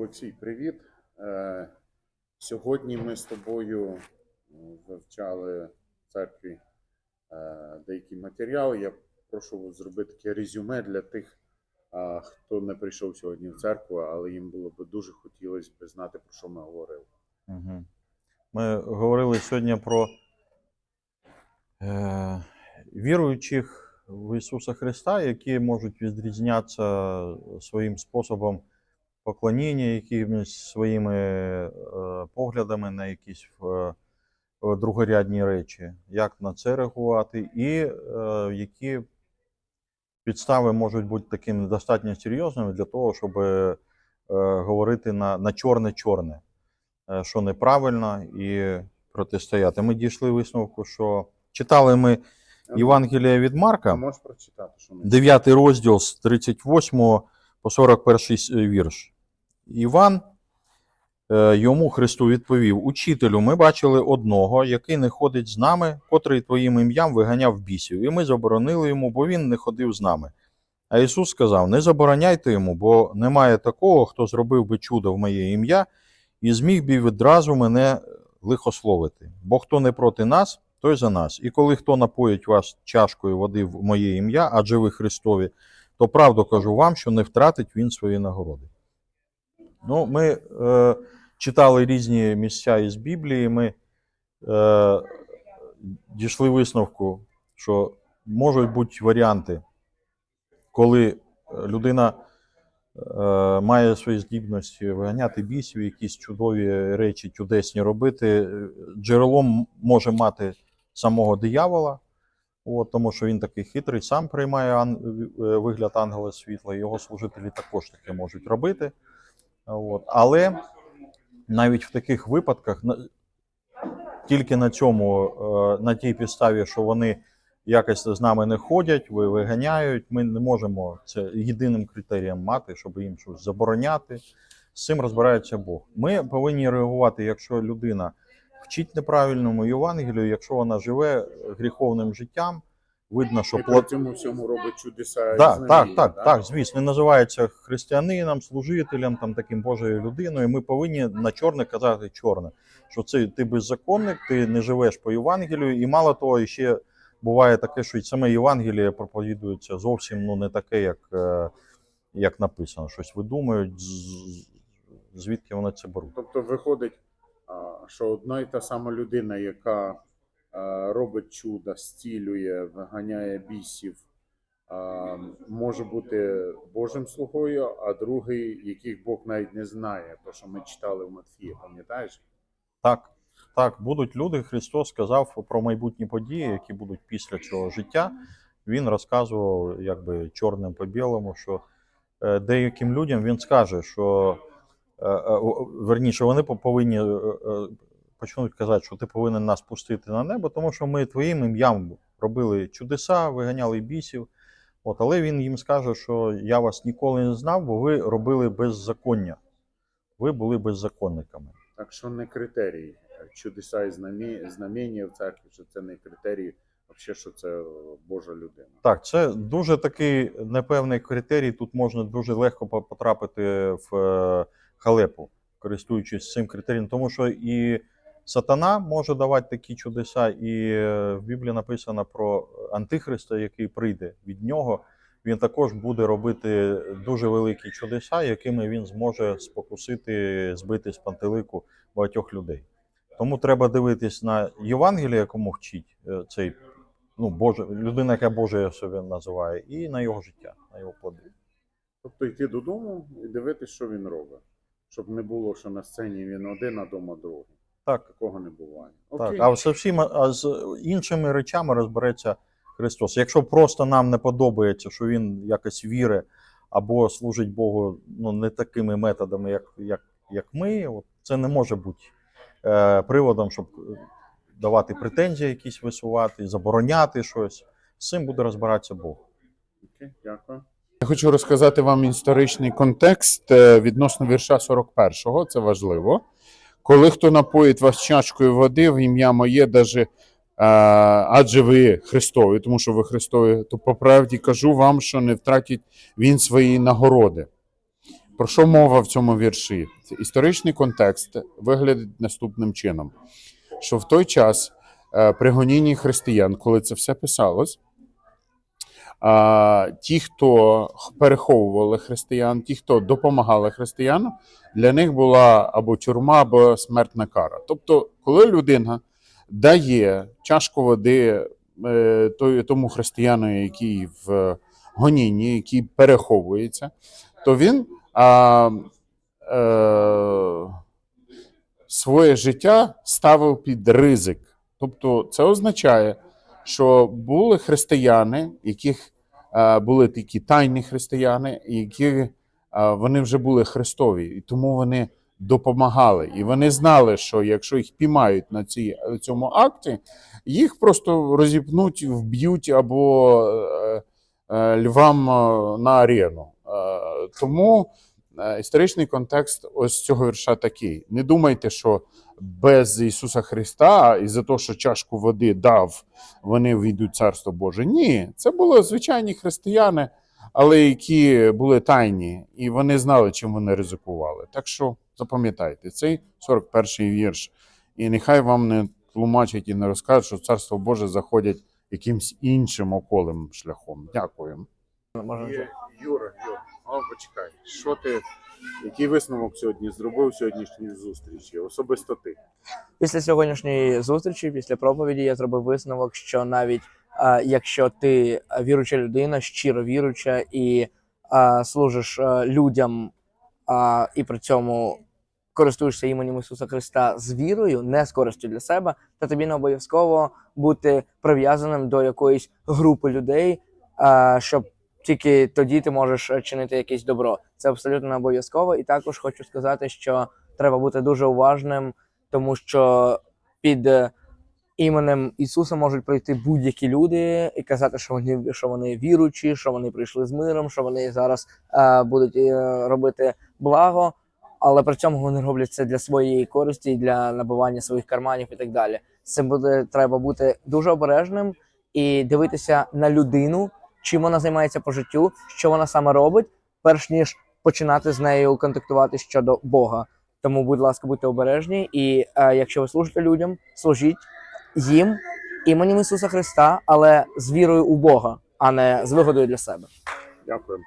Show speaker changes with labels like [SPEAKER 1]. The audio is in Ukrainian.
[SPEAKER 1] Олексій, привіт. Е, Сьогодні ми з тобою вивчали в церкві е, деякі матеріали. Я прошу зробити таке резюме для тих, е, хто не прийшов сьогодні в церкву, але їм було б дуже хотілося б знати, про що ми говорили.
[SPEAKER 2] Ми говорили сьогодні про е, віруючих в Ісуса Христа, які можуть відрізнятися своїм способом поклоніння, якимись своїми е, поглядами на якісь е, другорядні речі, як на це реагувати, і е, які підстави можуть бути такими достатньо серйозними для того, щоб е, говорити на, на чорне-чорне е, що неправильно, і протистояти. Ми дійшли висновку, що читали ми Євангелія від Марка,
[SPEAKER 1] можеш прочитати, що ми
[SPEAKER 2] 9 розділ з 38 по 41 вірш. Іван е, йому Христу відповів: Учителю, ми бачили одного, який не ходить з нами, котрий твоїм ім'ям виганяв бісів, і ми заборонили йому, бо він не ходив з нами. А Ісус сказав: Не забороняйте йому, бо немає такого, хто зробив би чудо в моє ім'я, і зміг би відразу мене лихословити. Бо хто не проти нас, той за нас. І коли хто напоїть вас чашкою води в моє ім'я, адже ви Христові, то правду кажу вам, що не втратить він свої нагороди. Ну, ми е, читали різні місця із Біблії. Ми е, дійшли висновку, що можуть бути варіанти, коли людина е, має свої здібності виганяти бісів, якісь чудові речі, чудесні робити. Джерелом може мати самого диявола, от, тому що він такий хитрий, сам приймає ан- е, вигляд ангела світла, його служителі також таке можуть робити. От. Але навіть в таких випадках, на- тільки на цьому, е, на тій підставі, що вони якось з нами не ходять, виганяють, ми не можемо це єдиним критерієм мати, щоб їм щось забороняти. З цим розбирається Бог. Ми повинні реагувати, якщо людина вчить неправильному Євангелію, якщо вона живе гріховним життям, видно, що
[SPEAKER 1] І при цьому всьому робить чудеса. і
[SPEAKER 2] Так, так, так,
[SPEAKER 1] да?
[SPEAKER 2] так, звісно, називається християнином, служителем, там таким Божою людиною. Ми повинні на чорне казати чорне, що це ти беззаконник, ти не живеш по Євангелію, і мало того, ще буває таке, що і саме Євангеліє проповідується зовсім ну, не таке, як, е, як написано. Щось видумують, звідки вони це беруть.
[SPEAKER 1] Тобто виходить, що одна і та сама людина, яка робить чудо, зцілює, виганяє бісів, може бути Божим слугою, а другий, яких Бог навіть не знає, то що ми читали в Матфії, пам'ятаєш?
[SPEAKER 2] Так, так, будуть люди. Христос сказав про майбутні події, які будуть після цього життя. Він розказував, якби чорним по білому, що е, деяким людям він скаже, що е, е, верніше, вони повинні е, е, почнуть казати, що ти повинен нас пустити на небо, тому що ми твоїм ім'ям робили чудеса, виганяли бісів. От, але він їм скаже, що я вас ніколи не знав, бо ви робили беззаконня. Ви були беззаконниками.
[SPEAKER 1] Так що не критерій. Чудеса і знамі- знамення в церкві, що це не критерій, взагалі, що це Божа людина.
[SPEAKER 2] Так, це дуже такий непевний критерій. Тут можна дуже легко потрапити в е, халепу, користуючись цим критерієм, тому що і сатана може давати такі чудеса, і е, в Біблії написано про антихриста, який прийде від нього. Він також буде робити дуже великі чудеса, якими він зможе спокусити, збити з пантелику багатьох людей. Тому треба дивитись на Євангеліє, якому вчить е, цей ну, Боже, людина, яка Боже себе називає, і на його життя, на його плоди.
[SPEAKER 1] Тобто йти додому і дивитися, що він робить. Щоб не було, що на сцені він один, а дома другий.
[SPEAKER 2] Так,
[SPEAKER 1] Такого не буває.
[SPEAKER 2] так. А з всіма а з іншими речами розбереться Христос. Якщо просто нам не подобається, що він якось вірить або служить Богу ну, не такими методами, як, як, як ми, от, це не може бути е, приводом, щоб е, давати претензії якісь висувати, забороняти щось. З цим буде розбиратися Бог.
[SPEAKER 1] Окей, дякую. Я хочу розказати вам історичний контекст е, відносно вірша 41-го, це важливо. Коли хто напоїть вас чашкою води в ім'я моє, даже, адже ви Христові, тому що ви Христові, то по правді кажу вам, що не втратить він свої нагороди. Про що мова в цьому вірші? Історичний контекст виглядить наступним чином: що в той час е, при гонінні християн, коли це все писалось, ті, хто переховували християн, ті, хто допомагали християнам, для них була або тюрма, або смертна кара. Тобто, коли людина дає чашку води е, тому християну, який в гонінні, який переховується, то він а, е, своє життя ставив під ризик. Тобто, це означає, що були християни, яких е, були такі тайні християни, які е, вони вже були христові, і тому вони допомагали. І вони знали, що якщо їх піймають на цій, цьому акті, їх просто розіпнуть, вб'ють або е, львам на арену. Тому історичний контекст ось цього вірша такий. Не думайте, що без Ісуса Христа і за те, що чашку води дав, вони війдуть в Царство Боже. Ні, це були звичайні християни, але які були тайні, і вони знали, чим вони ризикували. Так що запам'ятайте, цей 41-й вірш. І нехай вам не тлумачать і не розкажуть, що в Царство Боже заходять якимсь іншим околим шляхом. Дякую. Юра, Юра, о, почекай. Що ти, який висновок сьогодні зробив сьогоднішньої зустрічі? Особисто ти.
[SPEAKER 3] Після сьогоднішньої зустрічі, після проповіді, я зробив висновок, що навіть а, якщо ти а, віруюча людина, щиро віруюча і а, служиш а, людям, а, і при цьому користуєшся іменем Ісуса Христа з вірою, не з користю для себе, то тобі не обов'язково бути прив'язаним до якоїсь групи людей, щоб тільки тоді ти можеш е, чинити якесь добро. Це абсолютно обов'язково. І також хочу сказати, що треба бути дуже уважним тому що під е, іменем Ісуса можуть прийти будь-які люди і казати, що вони що вони віруючі, що вони прийшли з миром, що вони зараз е, будуть е, робити благо, але при цьому вони роблять це для своєї користі, для набивання своїх карманів і так далі. Цим буде треба бути дуже обережним і дивитися на людину, чим вона займається по життю, що вона саме робить, перш ніж починати з нею контактувати щодо Бога. Тому, будь ласка, будьте обережні. І е, якщо ви служите людям, служіть їм іменем Ісуса Христа, але з вірою у Бога, а не з вигодою для себе.
[SPEAKER 1] Дякую.